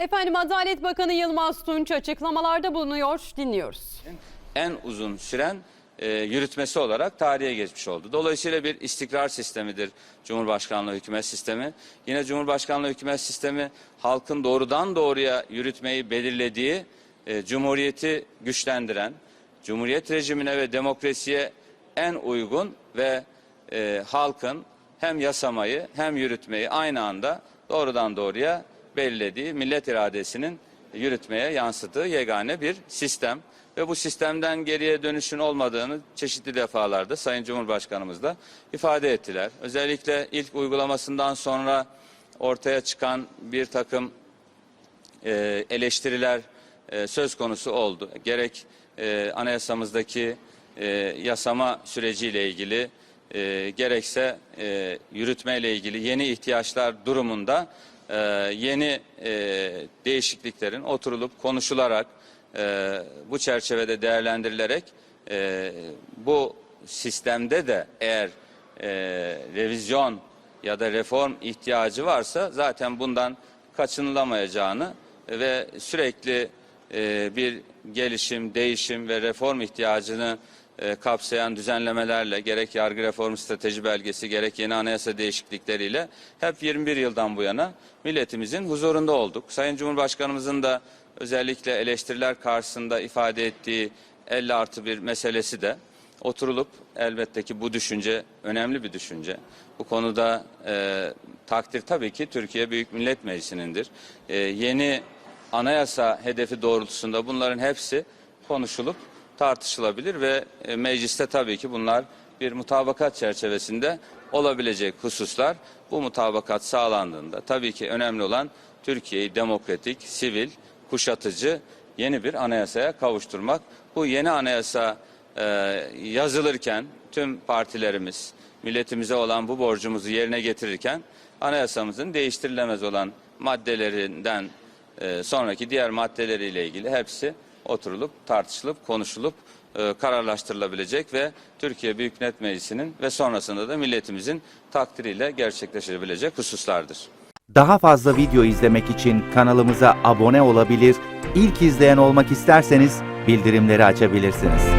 Efendim Adalet Bakanı Yılmaz Tunç açıklamalarda bulunuyor. Dinliyoruz. en uzun süren e, yürütmesi olarak tarihe geçmiş oldu. Dolayısıyla bir istikrar sistemidir Cumhurbaşkanlığı hükümet sistemi. Yine Cumhurbaşkanlığı hükümet sistemi halkın doğrudan doğruya yürütmeyi belirlediği e, cumhuriyeti güçlendiren, cumhuriyet rejimine ve demokrasiye en uygun ve e, halkın hem yasamayı hem yürütmeyi aynı anda doğrudan doğruya belirlediği millet iradesinin yürütmeye yansıdığı yegane bir sistem ve bu sistemden geriye dönüşün olmadığını çeşitli defalarda Sayın Cumhurbaşkanımız da ifade ettiler. Özellikle ilk uygulamasından sonra ortaya çıkan bir takım e, eleştiriler e, söz konusu oldu. Gerek e, anayasamızdaki e, yasama süreciyle ilgili e, gerekse e, yürütmeyle ilgili yeni ihtiyaçlar durumunda e, yeni e, değişikliklerin oturulup konuşularak e, bu çerçevede değerlendirilerek e, bu sistemde de eğer e, revizyon ya da reform ihtiyacı varsa zaten bundan kaçınılamayacağını ve sürekli e, bir gelişim, değişim ve reform ihtiyacını e, kapsayan düzenlemelerle gerek yargı reformu strateji belgesi gerek yeni anayasa değişiklikleriyle hep 21 yıldan bu yana milletimizin huzurunda olduk. Sayın Cumhurbaşkanımızın da özellikle eleştiriler karşısında ifade ettiği 50 artı bir meselesi de oturulup elbette ki bu düşünce önemli bir düşünce. Bu konuda e, takdir tabii ki Türkiye Büyük Millet Meclisi'nindir. E, yeni anayasa hedefi doğrultusunda bunların hepsi konuşulup tartışılabilir ve e, mecliste tabii ki bunlar bir mutabakat çerçevesinde olabilecek hususlar. Bu mutabakat sağlandığında tabii ki önemli olan Türkiye'yi demokratik, sivil, kuşatıcı yeni bir anayasaya kavuşturmak. Bu yeni anayasa e, yazılırken tüm partilerimiz milletimize olan bu borcumuzu yerine getirirken anayasamızın değiştirilemez olan maddelerinden e, sonraki diğer maddeleriyle ilgili hepsi oturulup tartışılıp konuşulup e, kararlaştırılabilecek ve Türkiye Büyük Millet Meclisi'nin ve sonrasında da milletimizin takdiriyle gerçekleşebilecek hususlardır. Daha fazla video izlemek için kanalımıza abone olabilir, ilk izleyen olmak isterseniz bildirimleri açabilirsiniz.